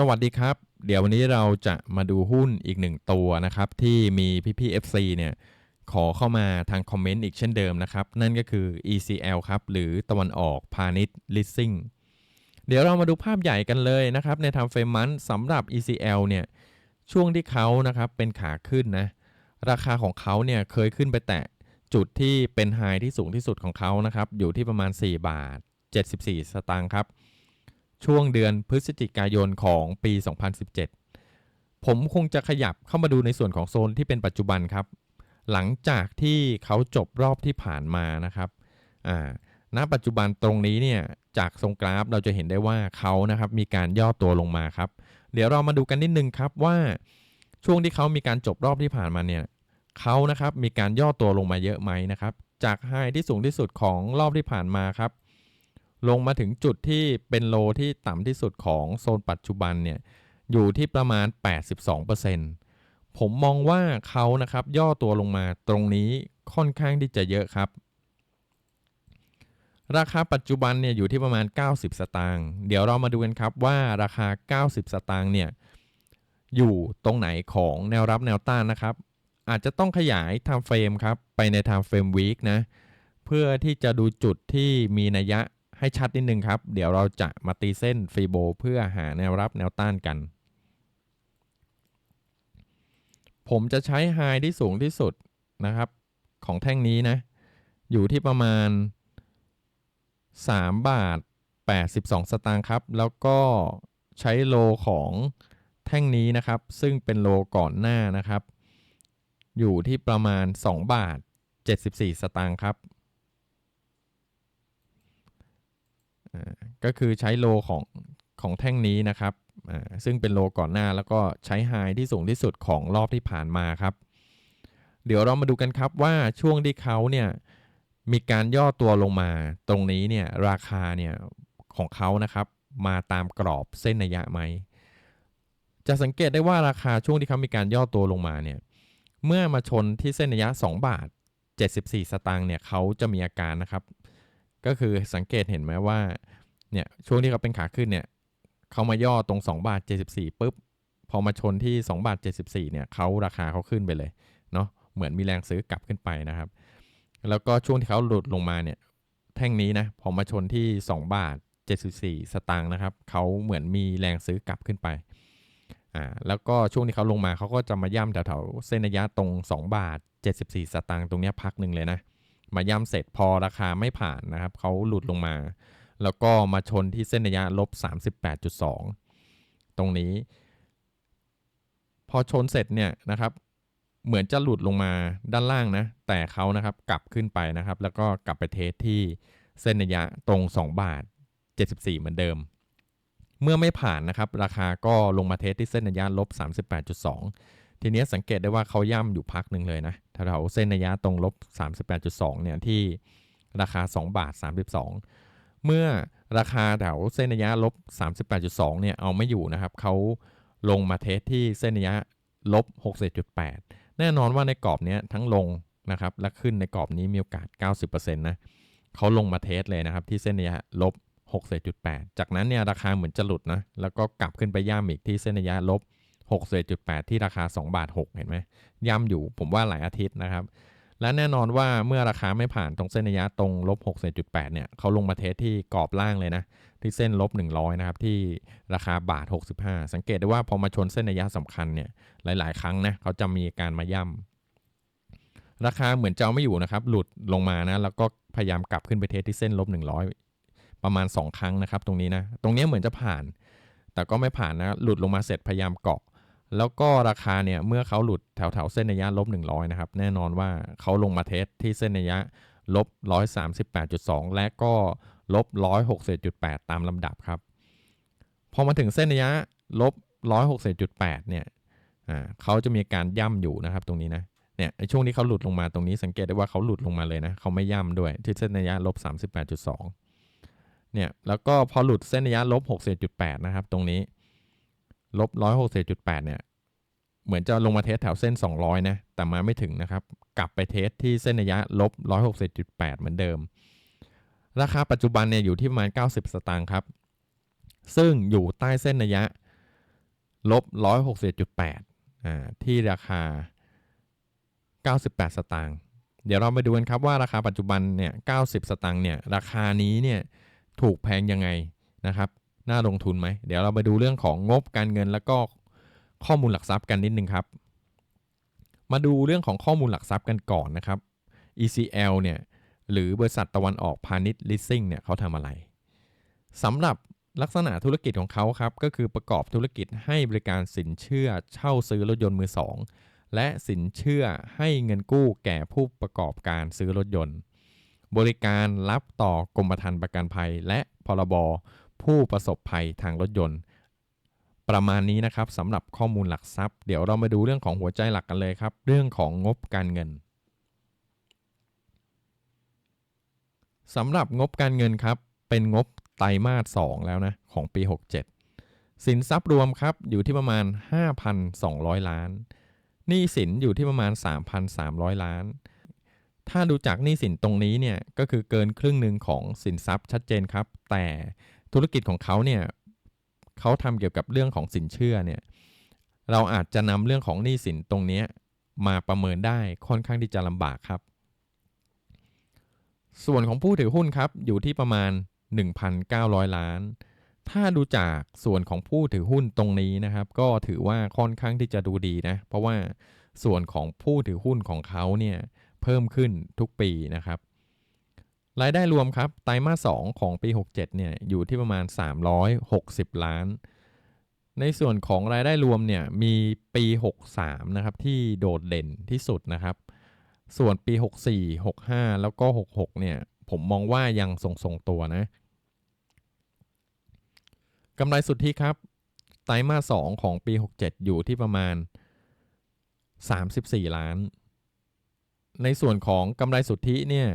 สวัสดีครับ เดี๋ยววันนี้เราจะมาดูหุ้นอีกหนึ่งตัวนะครับ ที่มีพี่ๆ FC เนี่ยขอเข้ามาทางคอมเมนต์อีกเช่นเดิมนะครับ นั่นก็คือ ECL ครับ หรือตะวันออกพาณิชย์ Leasing เดี๋ยวเรามาดูภาพใหญ่กันเลยนะครับ ในทางเฟรมมันสำหรับ ECL เนี่ยช่วงที่เขานะครับเป็นขาขึ้นนะราคาของเขาเนี่ยเคยขึ้นไปแตะจุดที่เป็นไฮที่สูงที่สุดของเขานะครับอยู่ที่ประมาณ 4 บาท 74 สตางค์ครับ ช่วงเดือนพฤศจิกายนของปี 2017 ผมคงจะขยับเข้ามาดูในส่วนของโซนที่เป็นปัจจุบันครับ หลังจากที่เขาจบรอบที่ผ่านมานะครับอ่าณปัจจุบันตรงนี้เนี่ยจากทรงกราฟเราจะเห็นได้ว่าเขานะครับมีการย่อตัวลงมาครับ เดี๋ยวเรามาดูกันนิดนึงครับว่าช่วงที่เขามีการจบรอบที่ผ่านมาเนี่ยเขานะครับมีการย่อตัวลงมาเยอะไหมนะครับ จากไฮที่สูงที่สุดของรอบที่ผ่านมาครับ ลงมาถึงจุดที่เป็นโลที่ต่ำที่สุดของโซนปัจจุบันเนี่ยอยู่ที่ประมาณ 82%ผมมองว่าเขานะครับย่อตัวลงมาตรงนี้ค่อนข้างที่จะเยอะครับ ราคาปัจจุบันเนี่ยอยู่ที่ประมาณ 90 สตางค์เดี๋ยวเรามาดูกันครับว่าราคา 90 สตางค์เนี่ยอยู่ตรงไหนของแนวรับแนวต้านนะครับ อาจจะต้องขยาย time frame ครับไปใน time frame week นะเพื่อที่จะดูจุดที่มีนัยยะ ให้ชัดนิดนึงครับ เดี๋ยวเราจะมาตีเส้นฟีโบเพื่อหาแนวรับแนวต้านกัน ผมจะใช้ไฮที่สูงที่สุดนะครับ ของแท่งนี้นะ อยู่ที่ประมาณ 3 บาท 82 สตางค์ครับ แล้วก็ใช้โลของแท่งนี้นะครับ ซึ่งเป็นโลก่อนหน้านะครับ อยู่ที่ประมาณ 2 บาท 74 สตางค์ครับ ก็คือใช้โลของของแท่งนี้นะครับซึ่งเป็นโลก่อนหน้าแล้วก็ใช้ไฮที่สูงที่สุดของรอบที่ผ่านมาครับ เดี๋ยวเรามาดูกันครับว่าช่วงที่เขาเนี่ยมีการย่อตัวลงมาตรงนี้เนี่ยราคาเนี่ยของเขานะครับมาตามกรอบเส้นนัยะไหม จะสังเกตได้ว่าราคาช่วงที่เขามีการย่อตัวลงมาเนี่ยเมื่อมาชนที่เส้นนัยยะ 2 บาท 74 สตางค์เนี่ยเขาจะมีอาการนะครับ ก็คือสังเกตเห็นไหมว่าเนี่ยช่วงที่เขาเป็นขาขึ้นเนี่ยเขามาย่อตรง 2 บาท 74ปุ๊บพอมาชนที่ 2 บาท 74เนี่ยเขาราคาเขาขึ้นไปเลยเนาะเหมือนมีแรงซื้อกลับขึ้นไปนะครับ แล้วก็ช่วงที่เขาหลุดลงมาเนี่ยแท่งนี้นะพอมาชนที่ 2 บาท 74 สตางค์นะครับเขาเหมือนมีแรงซื้อกลับขึ้นไปอ่าแล้วก็ช่วงที่เขาลงมาเขาก็จะมาย่ำแถวๆเส้นระยะตรง 2 บาท 74 สตางค์ตรงนี้พักหนึ่งเลยนะ มาย่ำเสร็จพอราคาไม่ผ่านนะครับเขาหลุดลงมา แล้วก็มาชนที่เส้นระยะลบ 38.2 ตรงนี้ พอชนเสร็จเนี่ยนะครับ เหมือนจะหลุดลงมาด้านล่างนะ แต่เขานะครับกลับขึ้นไปนะครับ แล้วก็กลับไปเทสที่เส้นระยะตรง 2 บาท 74 เหมือนเดิม เมื่อไม่ผ่านนะครับ ราคาก็ลงมาเทสที่เส้นระยะลบ 38.2 ทีนี้สังเกตได้ว่าเขาย่ำอยู่พักหนึ่งเลยนะแถวเส้นระยะตรงลบ 38.2 เนี่ยที่ราคา 2 บาท 32 เมื่อราคาแถวเส้นระยะลบ 38.2 เนี่ยเอาไม่อยู่นะครับเขาลงมาเทสที่เส้นระยะลบ 67.8 แน่นอนว่าในกรอบนี้ทั้งลงนะครับและขึ้นในกรอบนี้มีโอกาส 90%นะเขาลงมาเทสเลยนะครับที่เส้นระยะลบ 67.8 จากนั้นเนี่ยราคาเหมือนจะหลุดนะแล้วก็กลับขึ้นไปย่ำอีกที่เส้นระยะลบ 61.8 ที่ราคา 2 บาท 6 เห็นไหมย่ำอยู่ผมว่าหลายอาทิตย์นะครับ และแน่นอนว่าเมื่อราคาไม่ผ่านตรงเส้นระยะตรงลบ61.8 เนี่ยเขาลงมาเทสที่กรอบล่างเลยนะ ที่เส้นลบ 100 นะครับ ที่ราคาบาท 65 สังเกตได้ว่าพอมาชนเส้นระยะสำคัญเนี่ยหลาย ๆ ครั้งนะเขาจะมีการมาย่ำราคาเหมือนจะไม่อยู่นะครับ หลุดลงมานะแล้วก็พยายามกลับขึ้นไปเทสที่เส้นลบ 100 ประมาณ 2 ครั้งนะครับ ตรงนี้นะตรงนี้เหมือนจะผ่าน แต่ก็ไม่ผ่านนะหลุดลงมาเสร็จพยายามเกาะ แล้วก็ราคาเนี่ยเมื่อเขาหลุดแถวแถวเส้นระยะลบ100นะครับแน่นอนว่าเขาลงมาเทสที่เส้นระยะลบ138.2 และก็ลบ160.8 ตามลำดับครับ พอมาถึงเส้นระยะลบ160.8เนี่ยเขาจะมีการย่ำอยู่นะครับตรงนี้นะเนี่ยช่วงที่เขาหลุดลงมาตรงนี้สังเกตได้ว่าเขาหลุดลงมาเลยนะเขาไม่ย่ำด้วยที่เส้นระยะลบ38.2เนี่ยแล้วก็พอหลุดเส้นระยะลบ60.8นะครับตรงนี้ ลบ160.8เนี่ย เหมือนจะลงมาเทสแถวเส้น 200 นะ แต่มาไม่ถึงนะครับ กลับไปเทสที่เส้นระยะลบ160.8เหมือนเดิม ราคาปัจจุบันเนี่ยอยู่ที่ประมาณ 90 สตางค์ครับ ซึ่งอยู่ใต้เส้นระยะลบ161.8อ่าที่ราคา 98 สตางค์เดี๋ยวเรามาดูกันครับว่าราคาปัจจุบันเนี่ย 90 สตางค์เนี่ย ราคานี้เนี่ย ถูกแพงยังไงนะครับ น่าลงทุนไหม เดี๋ยวเรามาดูเรื่องของงบการเงินแล้วก็ข้อมูลหลักทรัพย์กันนิดนึงครับ มาดูเรื่องของข้อมูลหลักทรัพย์กันก่อนนะครับ ECL เนี่ยหรือบริษัทตะวันออกพาณิชย์ลิสซิ่งเนี่ยเขาทำอะไรสำหรับลักษณะธุรกิจของเขาครับก็คือประกอบธุรกิจให้บริการสินเชื่อเช่าซื้อรถยนต์มือสองและสินเชื่อให้เงินกู้แก่ผู้ประกอบการซื้อรถยนต์ บริการรับต่อกรมธรรม์ประกันภัย และพรบ ผู้ประสบภัยทางรถยนต์ ประมาณนี้นะครับสำหรับข้อมูลหลักทรัพย์ เดี๋ยวเรามาดูเรื่องของหัวใจหลักกันเลยครับ เรื่องของงบการเงินสำหรับงบการเงินครับ เป็นงบไตรมาส 2 แล้วนะ ของปี 67 สินทรัพย์รวมครับ อยู่ที่ประมาณ 5,200 ล้านหนี้สินอยู่ที่ประมาณ 3,300 ล้าน ถ้าดูจากหนี้สินตรงนี้เนี่ย ก็คือเกินครึ่งหนึ่งของสินทรัพย์ชัดเจนครับ แต่ ธุรกิจของเขาเนี่ยเขาทำเกี่ยวกับเรื่องของสินเชื่อเนี่ยเราอาจจะนำเรื่องของหนี้สินตรงนี้มาประเมินได้ค่อนข้างที่จะลำบากครับ ส่วนของผู้ถือหุ้นครับอยู่ที่ประมาณ 1,900 ล้าน ถ้าดูจากส่วนของผู้ถือหุ้นตรงนี้นะครับ ก็ถือว่าค่อนข้างที่จะดูดีนะ เพราะว่าส่วนของผู้ถือหุ้นของเขาเนี่ยเพิ่มขึ้นทุกปีนะครับ รายได้รวมครับ ไตรมาส2ของปี 67 เนี่ย อยู่ที่ประมาณ 360 ล้าน ในส่วนของรายได้รวมเนี่ย มีปี 63 นะครับ ที่โดดเด่นที่สุดนะครับ ส่วนปี 64 65 แล้วก็ 66 เนี่ย ผมมองว่ายังทรงๆตัวนะกำไรสุทธิครับ ไตรมาส2ของปี 67 อยู่ที่ประมาณ 34 ล้าน ในส่วนของกำไรสุทธิเนี่ย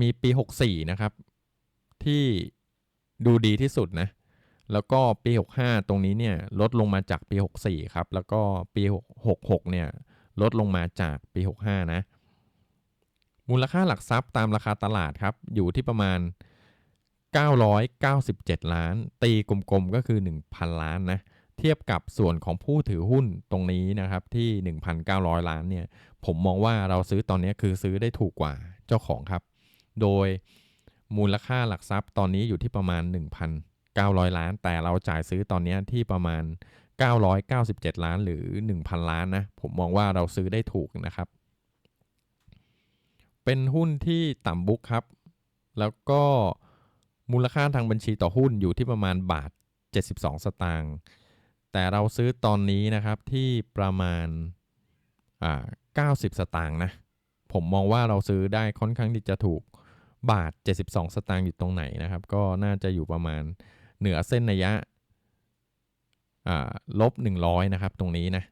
มีปี 64 นะครับ ที่ดูดีที่สุดนะ แล้วก็ปี 65 ตรงนี้เนี่ยลดลงมาจากปี 64 ครับ แล้วก็ปี 66 เนี่ยลดลงมาจากปี 65 นะ มูลค่าหลักทรัพย์ตามราคาตลาดครับ อยู่ที่ประมาณ 997 ล้าน ตีกลมๆ ก็คือ 1,000 ล้านนะ เทียบกับส่วนของผู้ถือหุ้นตรงนี้นะครับที่ 1,900 ล้านเนี่ย ผมมองว่าเราซื้อตอนนี้คือซื้อได้ถูกกว่า เจ้าของครับ โดยมูลค่าหลักทรัพย์ตอนนี้อยู่ที่ประมาณ 1,900 ล้าน แต่เราจ่ายซื้อตอนนี้ที่ประมาณ 997 ล้านหรือ 1,000 ล้านนะ ผมมองว่าเราซื้อได้ถูกนะครับ เป็นหุ้นที่ต่ำบุ๊กครับ แล้วก็มูลค่าทางบัญชีต่อหุ้นอยู่ที่ประมาณบาท 72 สตางค์ แต่เราซื้อตอนนี้นะครับที่ประมาณอ่า90 สตางค์นะ ผมมองว่าเราซื้อได้ค่อนข้างที่จะถูกบาท 72 สตางค์อยู่ตรงไหนนะครับ ก็น่าจะอยู่ประมาณเหนือเส้นระยะลบ 100 นะครับ ตรงนี้นะ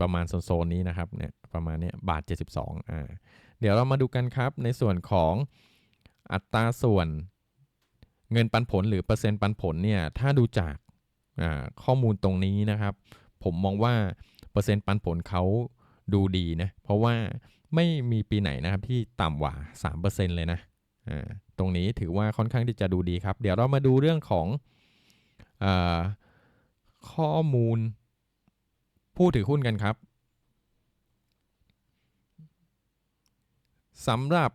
ประมาณโซนนี้นะครับเนี่ยประมาณนี้บาท 72อ่าเดี๋ยวเรามาดูกันครับในส่วนของอัตราส่วนเงินปันผลหรือเปอร์เซ็นต์ปันผลเนี่ยถ้าดูจากข้อมูลตรงนี้นะครับ ผมมองว่าเปอร์เซ็นต์ปันผลเขา ดูดีนะ เพราะว่าไม่มีปีไหนนะครับที่ต่ำกว่า 3%เลยนะตรงนี้ถือว่าค่อนข้างที่จะดูดีครับ เดี๋ยวเรามาดูเรื่องของอข้อมูลผู้ถือหุ้นกันครับสำหรับ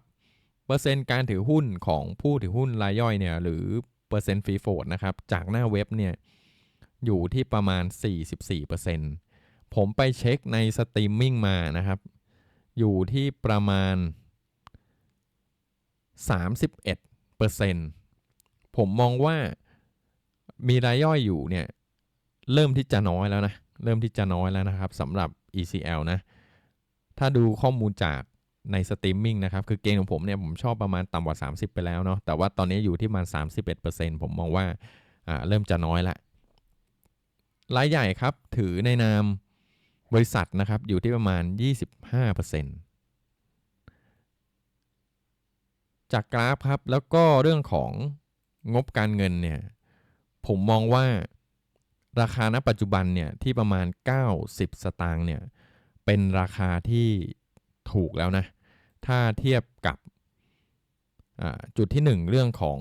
เปอร์เซ็นต์การถือหุ้นของผู้ถือหุ้นรายย่อยเนี่ยหรือเปอร์เซ็นต์ฟรีโฟดนะครับจากหน้าเว็บเนี่ยอยู่ที่ประมาณ 44% ผมไปเช็คในสตรีมมิ่งมานะครับ อยู่ที่ประมาณ 31%ผมมองว่ามีรายย่อยอยู่เนี่ย เริ่มที่จะน้อยแล้วนะ เริ่มที่จะน้อยแล้วนะครับสำหรับ ECL นะ ถ้าดูข้อมูลจากในสตรีมมิ่งนะครับ คือเกณฑ์ของผมเนี่ย ผมชอบประมาณต่ำกว่า 30 ไปแล้วเนาะแต่ว่าตอนนี้อยู่ที่ประมาณ 31%ผมมองว่าเริ่มจะน้อยละรายใหญ่ครับ ถือในนาม บริษัทนะครับอยู่ที่ประมาณ 25%จากกราฟครับแล้วก็เรื่องของงบการเงินเนี่ยผมมองว่าราคาณปัจจุบันเนี่ยที่ประมาณ 90 สตางค์เนี่ยเป็นราคาที่ถูกแล้วนะ ถ้าเทียบกับจุดที่ 1 เรื่องของ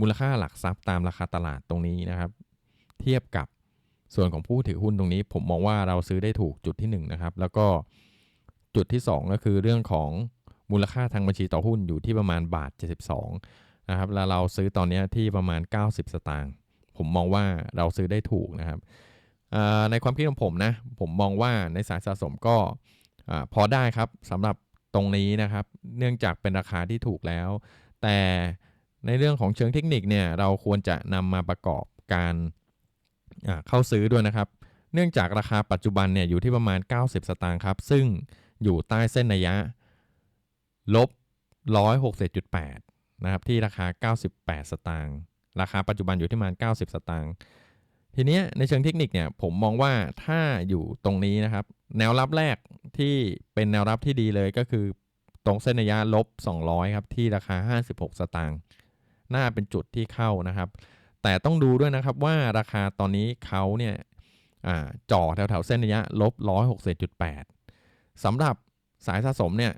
มูลค่าหลักทรัพย์ตามราคาตลาดตรงนี้นะครับ เทียบกับ ส่วนของผู้ถือหุ้นตรงนี้ผมมองว่าเราซื้อได้ถูกจุดที่1นงนะครับแล้วก็จุดที่ 2 ก็คือเรื่องของมูลค่าทางบัญชีต่อหุ้นอยู่ที่ประมาณบาท 72นะครับแล้วเราซื้อตอนนี้ที่ประมาณ 90 สตางค์ผมมองว่าเราซื้อได้ถูกนะครับในความคิดของผมนะผมมองว่าในสายสะสมก็พอได้ครับสำหรับตรงนี้นะครับ เนื่องจากเป็นราคาที่ถูกแล้ว แต่ในเรื่องของเชิงเทคนิคเนี่ยเราควรจะนำมาประกอบการ เข้าซื้อด้วยนะครับ เนื่องจากราคาปัจจุบันเนี่ยอยู่ที่ประมาณ 90 สตางค์ครับ ซึ่งอยู่ใต้เส้นระยะลบ160.8นะครับที่ราคา 98 สตางค์ราคาปัจจุบันอยู่ที่ประมาณ 90 สตางค์ทีนี้ในเชิงเทคนิคเนี่ยผมมองว่าถ้าอยู่ตรงนี้นะครับ แนวรับแรกที่เป็นแนวรับที่ดีเลยก็คือตรงเส้นระยะลบ 200 ครับ ที่ราคา 56 สตางค์น่าเป็นจุดที่เข้านะครับ แต่ต้องดูด้วยนะครับว่าราคาตอนนี้เขาเนี่ยจ่อแถวๆเส้นระยะลบ160.8สำหรับสายสะสมเนี่ย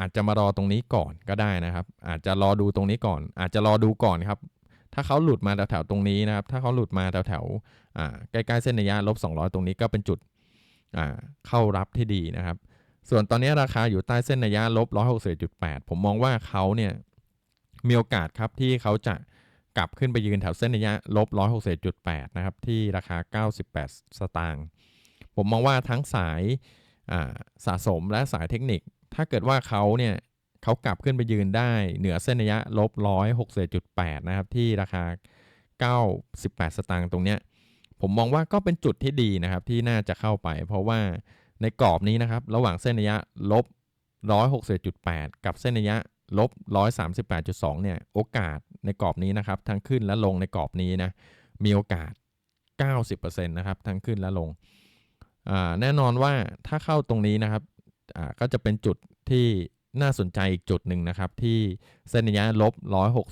อาจจะมารอตรงนี้ก่อนก็ได้นะครับ อาจจะรอดูตรงนี้ก่อน อาจจะรอดูก่อนครับ ถ้าเขาหลุดมาแถวๆตรงนี้นะครับ ถ้าเขาหลุดมาแถวๆใกล้ๆเส้นระยะลบ200 ตรงนี้ก็เป็นจุดเข้ารับที่ดีนะครับ ส่วนตอนนี้ราคาอยู่ใต้เส้นระยะลบ160.8 ผมมองว่าเขาเนี่ยมีโอกาสครับที่เขาจะ กลับขึ้นไปยืนแถวเส้นระยะลบ160.8นะครับ ที่ราคา 98 สตางค์ผมมองว่าทั้งสายสะสมและสายเทคนิค ถ้าเกิดว่าเขาเนี่ยเขากลับขึ้นไปยืนได้เหนือเส้นระยะลบ160.8นะครับ ที่ราคา 98 สตางค์ตรงเนี้ยผมมองว่าก็เป็นจุดที่ดีนะครับที่น่าจะเข้าไป เพราะว่าในกรอบนี้นะครับ ระหว่างเส้นระยะลบ160.8กับเส้นระยะ ลบ 138.2 เนี่ย โอกาสในกรอบนี้นะครับ ทั้งขึ้นและลงในกรอบนี้นะ มีโอกาส 90%นะครับ ทั้งขึ้นและลง แน่นอนว่าถ้าเข้าตรงนี้นะครับก็จะเป็นจุดที่น่าสนใจอีกจุดหนึ่งนะครับ ที่เส้นระยะลบ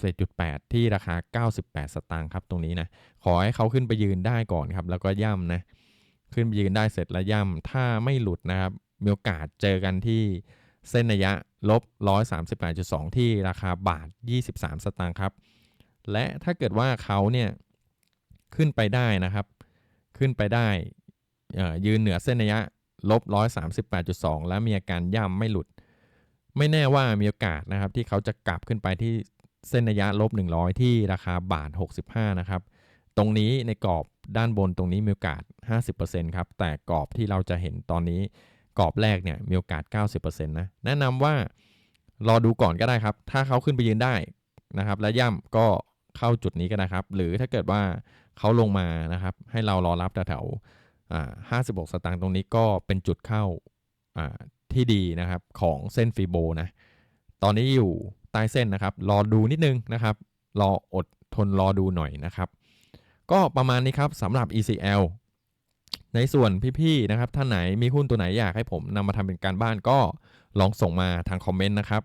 160.8 ที่ราคา 98 สตางค์ครับตรงนี้นะ ขอให้เขาขึ้นไปยืนได้ก่อนครับ แล้วก็ย่ำนะ ขึ้นไปยืนได้เสร็จแล้วย่ำถ้าไม่หลุดนะครับ มีโอกาสเจอกันที่เส้นระยะ ลบ 138.2 ที่ราคาบาท 23 สตางค์ครับ และถ้าเกิดว่าเขาเนี่ยขึ้นไปได้นะครับ ขึ้นไปได้ยืนเหนือเส้นระยะลบ 138.2 แล้วมีอาการย่ำไม่หลุด ไม่แน่ว่ามีโอกาสนะครับที่เขาจะกลับขึ้นไปที่เส้นระยะลบ 100 ที่ราคาบาท 65 นะครับ ตรงนี้ในกรอบด้านบนตรงนี้มีโอกาส 50%ครับ แต่กรอบที่เราจะเห็นตอนนี้ รอบแรกเนี่ยมีโอกาส 90%นะแนะนำว่ารอดูก่อนก็ได้ครับ ถ้าเขาขึ้นไปยืนได้นะครับ และย่ำก็เข้าจุดนี้ก็นะครับ หรือถ้าเกิดว่าเขาลงมานะครับ ให้เรารอรับแถวๆ56สตางค์ตรงนี้ก็เป็นจุดเข้าที่ดีนะครับของเส้นฟีโบนะ ตอนนี้อยู่ใต้เส้นนะครับ รอดูนิดนึงนะครับ รออดทนรอดูหน่อยนะครับ ก็ประมาณนี้ครับสำหรับ ECL ในส่วนพี่ๆนะครับท่านไหนมีหุ้นตัวไหนอยากให้ผมนำมาทำเป็นการบ้านก็ลองส่งมาทางคอมเมนต์นะครับ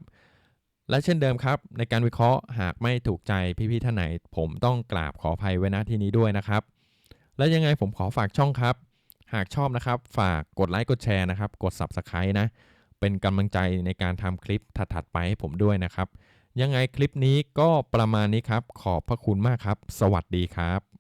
และเช่นเดิมครับ ในการวิเคราะห์หากไม่ถูกใจพี่ๆท่านไหน ผมต้องกราบขออภัยไว้ณที่นี้ด้วยนะครับ และยังไงผมขอฝากช่องครับ หากชอบนะครับ ฝากกดไลค์กดแชร์นะครับ กด Subscribe นะ เป็นกำลังใจในการทำคลิปถัดๆไปให้ผมด้วยนะครับ ยังไงคลิปนี้ก็ประมาณนี้ครับ ขอบพระคุณมากครับ สวัสดีครับ